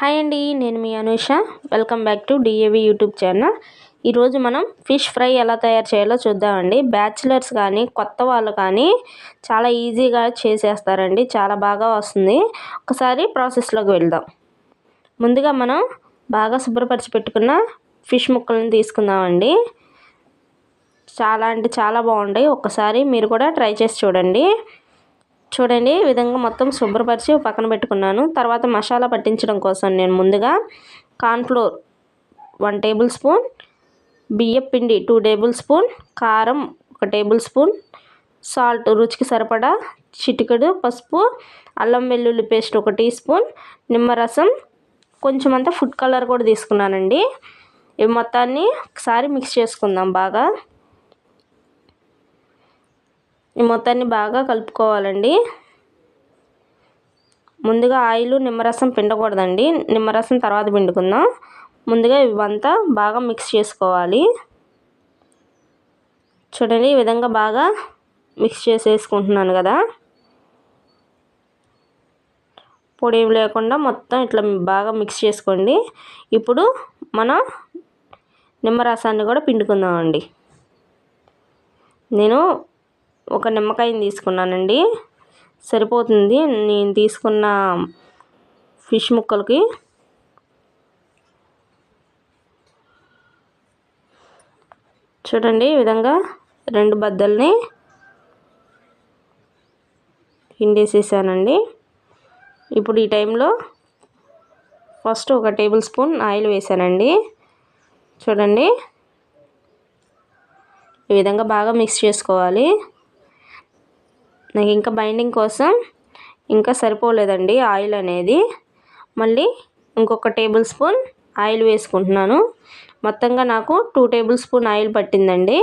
Hi అండి నేను మీ Anusha. Welcome back to DAV YouTube channel. ఈరోజు మనం ఫిష్ ఫ్రై ఎలా తయారు చేయాలో చూద్దామండి. బ్యాచిలర్స్ కానీ కొత్త వాళ్ళు కానీ చాలా ఈజీగా చేసేస్తారండి. చాలా బాగా వస్తుంది. ఒకసారి ప్రాసెస్లోకి వెళ్దాం. ముందుగా మనం బాగా శుభ్రపరిచి పెట్టుకున్న ఫిష్ ముక్కలను తీసుకుందామండి. చాలా అంటే చాలా బాగుంటాయి. ఒక్కసారి మీరు కూడా ట్రై చేసి చూడండి. చూడండి ఈ విధంగా మొత్తం శుభ్రపరిచి పక్కన పెట్టుకున్నాను. తర్వాత మసాలా పట్టించడం కోసం నేను ముందుగా కార్న్ఫ్లోర్ వన్ టేబుల్ స్పూన్ బియ్యం పిండి టూ టేబుల్ స్పూన్ కారం ఒక టేబుల్ స్పూన్ సాల్ట్ రుచికి సరిపడా చిటికెడు పసుపు అల్లం వెల్లుల్లి పేస్ట్ ఒక టీ స్పూన్ నిమ్మరసం కొంచెం అంతా ఫుడ్ కలర్ కూడా తీసుకున్నానండి. ఇవి మొత్తాన్ని ఒకసారి మిక్స్ చేసుకుందాం బాగా. ఈ మొత్తాన్ని బాగా కలుపుకోవాలండి. ముందుగా ఆయిల్ నిమ్మరసం పిండకూడదండి. నిమ్మరసం తర్వాత పిండుకుందాం. ముందుగా ఇవంతా బాగా మిక్స్ చేసుకోవాలి. చూడండి ఈ విధంగా బాగా మిక్స్ చేసేసుకుంటున్నాను కదా. పొడి లేకుండా మొత్తం ఇట్లా బాగా మిక్స్ చేసుకోండి. ఇప్పుడు మన నిమ్మరసాన్ని కూడా పిండుకుందామండి. నేను ఒక నిమ్మకాయని తీసుకున్నానండి. సరిపోతుంది. నేను తీసుకున్న ఫిష్ ముక్కలకి చూడండి ఈ విధంగా రెండు బద్దల్ని పిండేసేసానండి. ఇప్పుడు ఈ టైంలో ఫస్ట్ ఒక టేబుల్ స్పూన్ ఆయిల్ వేసానండి. చూడండి. ఈ విధంగా బాగా మిక్స్ చేసుకోవాలి. నాకు ఇంకా బైండింగ్ కోసం ఇంకా సరిపోలేదండి ఆయిల్ అనేది. మళ్ళీ ఇంకొక టేబుల్ స్పూన్ ఆయిల్ వేసుకుంటున్నాను. మొత్తంగా నాకు టూ టేబుల్ స్పూన్ ఆయిల్ పట్టిందండి.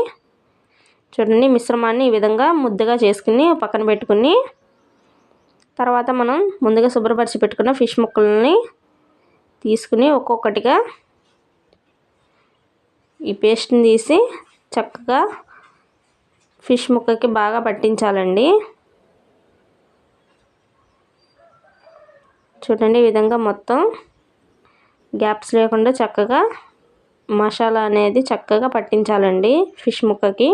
చూడండి మిశ్రమాన్ని ఈ విధంగా ముద్దగా చేసుకుని పక్కన పెట్టుకుని తర్వాత మనం ముందుగా శుభ్రపరిచి పెట్టుకున్న ఫిష్ ముక్కలని తీసుకుని ఒక్కొక్కటిగా ఈ పేస్ట్ని తీసి చక్కగా ఫిష్ ముక్కకి బాగా పట్టించాలండి. చూడండి ఈ విధంగా మొత్తం గ్యాప్స్ లేకుండా చక్కగా మసాలా అనేది చక్కగా పట్టించాలండి ఫిష్ ముక్కకి.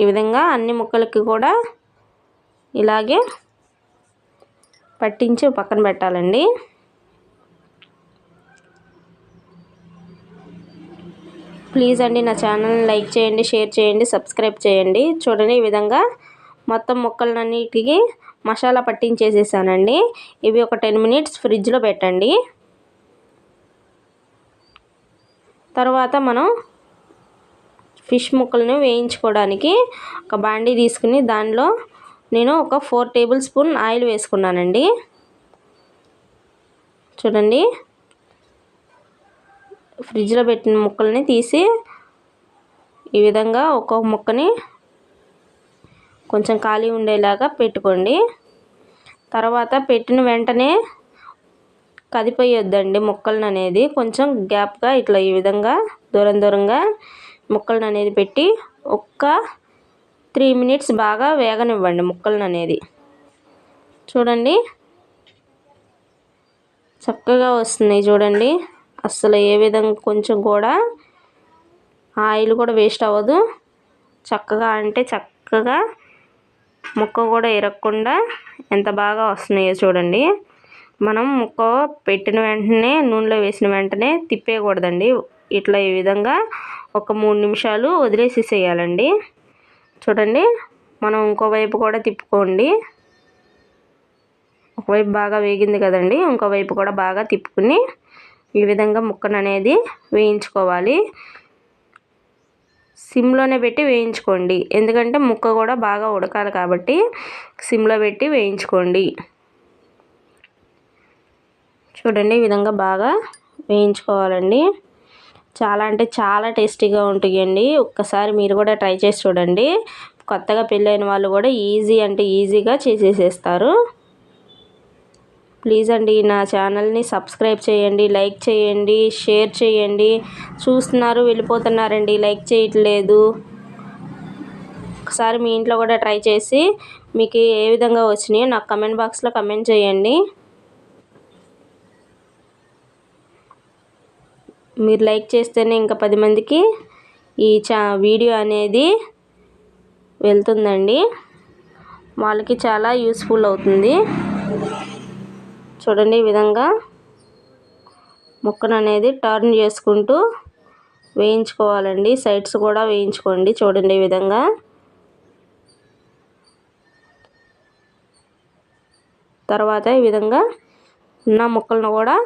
ఈ విధంగా అన్ని ముక్కలకి కూడా ఇలాగే పట్టించి పక్కన పెట్టాలండి. ప్లీజ్ అండి నా ఛానల్ని లైక్ చేయండి షేర్ చేయండి సబ్స్క్రైబ్ చేయండి. చూడండి ఈ విధంగా మొత్తం ముక్కలన్నిటికి మసాలా పట్టించేసేసానండి. ఇవి ఒక టెన్ మినిట్స్ ఫ్రిడ్జ్లో పెట్టండి. తర్వాత మనం ఫిష్ ముక్కలను వేయించుకోవడానికి ఒక బాండీ తీసుకుని దానిలో నేను ఒక ఫోర్ టేబుల్ స్పూన్ ఆయిల్ వేసుకున్నానండి. చూడండి. ఫ్రిడ్జ్లో పెట్టిన ముక్కల్ని తీసి ఈ విధంగా ఒక్కొక్క ముక్కని కొంచెం ఖాళీ ఉండేలాగా పెట్టుకోండి. తర్వాత పెట్టిన వెంటనే కదిపోయొద్దండి ముక్కలను అనేది కొంచెం గ్యాప్గా ఇట్లా ఈ విధంగా దూరం దూరంగా ముక్కలను అనేది పెట్టి ఒక్క త్రీ మినిట్స్ బాగా వేగనివ్వండి ముక్కలను అనేది చూడండి. చక్కగా వస్తున్నాయి చూడండి. అస్సలు ఏ విధంగా కొంచెం కూడా ఆయిల్ కూడా వేస్ట్ అవ్వదు. చక్కగా అంటే చక్కగా ముక్క కూడా ఇరగకుండా ఎంత బాగా వస్తున్నాయో చూడండి. మనం ముక్క పెట్టిన వెంటనే నూనెలో వేసిన వెంటనే తిప్పేయకూడదండి. ఇట్లా ఈ విధంగా ఒక మూడు నిమిషాలు వదిలేసేసేయాలండి. చూడండి మనం ఇంకోవైపు కూడా తిప్పుకోండి. ఒకవైపు బాగా వేగింది కదండి ఇంకోవైపు కూడా బాగా తిప్పుకుని ఈ విధంగా ముక్కను అనేది వేయించుకోవాలి. సిమ్లోనే పెట్టి వేయించుకోండి. ఎందుకంటే ముక్క కూడా బాగా ఉడకాలి కాబట్టి సిమ్లో పెట్టి వేయించుకోండి. చూడండి ఈ విధంగా బాగా వేయించుకోవాలండి. చాలా అంటే చాలా టేస్టీగా ఉంటాయండి ఒక్కసారి మీరు కూడా ట్రై చేసి చూడండి. కొత్తగా పెళ్ళైన వాళ్ళు కూడా ఈజీ అంటే ఈజీగా చేసేసేస్తారు. ప్లీజ్ అండి నా ఛానల్ని సబ్స్క్రైబ్ చేయండి లైక్ చేయండి షేర్ చేయండి. చూస్తున్నారు వెళ్ళిపోతున్నారండి. లైక్ చేయట్లేదు. ఒకసారి మీ ఇంట్లో కూడా ట్రై చేసి మీకు ఏ విధంగా వచ్చినాయో నాకు కమెంట్ బాక్స్లో కమెంట్ చేయండి. మీరు లైక్ చేస్తేనే ఇంకా పది మందికి ఈ చా వీడియో అనేది వెళ్తుందండి. వాళ్ళకి చాలా యూస్ఫుల్ అవుతుంది. చూడండి ఈ విధంగా ముక్కను అనేది టర్న్ చేసుకుంటూ వేయించుకోవాలండి. సైడ్స్ కూడా వేయించుకోండి చూడండి ఈ విధంగా. తర్వాత ఈ విధంగా ఉన్న ముక్కలను కూడా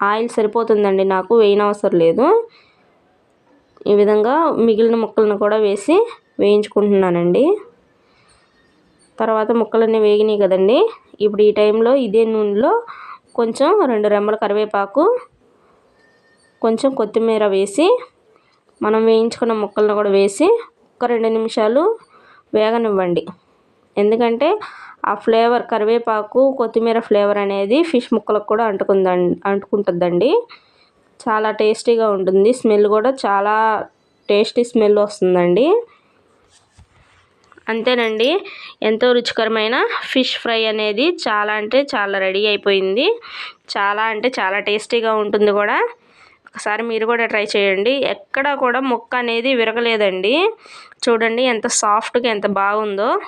ఆయిల్ సరిపోతుందండి నాకు వేయనవసరం లేదు. ఈ విధంగా మిగిలిన ముక్కలను కూడా వేసి వేయించుకుంటున్నానండి. తర్వాత ముక్కలన్నీ వేగినాయి కదండి. ఇప్పుడు ఈ టైంలో ఇదే నూనెలో కొంచెం రెండు రెమ్మల కరివేపాకు కొంచెం కొత్తిమీర వేసి మనం వేయించుకున్న ముక్కలను కూడా వేసి ఒక రెండు నిమిషాలు వేగనివ్వండి. ఎందుకంటే ఆ ఫ్లేవర్ కరివేపాకు కొత్తిమీర ఫ్లేవర్ అనేది ఫిష్ ముక్కలకు కూడా అంటుకుందండి అంటుకుంటుందండి. చాలా టేస్టీగా ఉంటుంది. స్మెల్ కూడా చాలా టేస్టీ స్మెల్ వస్తుందండి. అంతేనండి. ఎంతో రుచికరమైన ఫిష్ ఫ్రై అనేది చాలా అంటే చాలా రెడీ అయిపోయింది. చాలా అంటే చాలా టేస్టీగా ఉంటుంది కూడా. ఒకసారి మీరు కూడా ట్రై చేయండి. ఎక్కడా కూడా ముక్క అనేది విరగలేదండి. చూడండి ఎంత సాఫ్ట్గా ఎంత బాగుందో.